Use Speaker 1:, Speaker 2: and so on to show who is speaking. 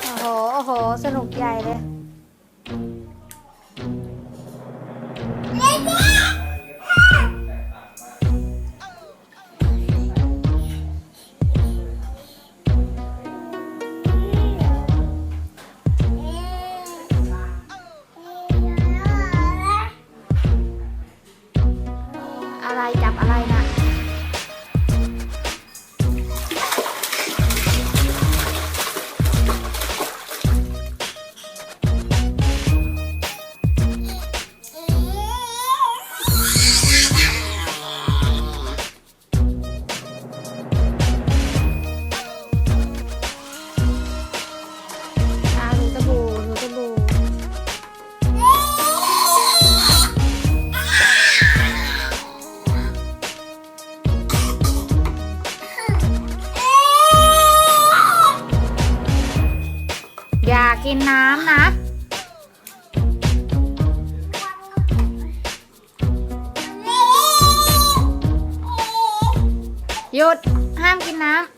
Speaker 1: โอ้โห โอ้โห สนุกใหญ่เลย อะไรจับอะไรนะากินน้ำนะ หยุด ห้ามกินน้ำ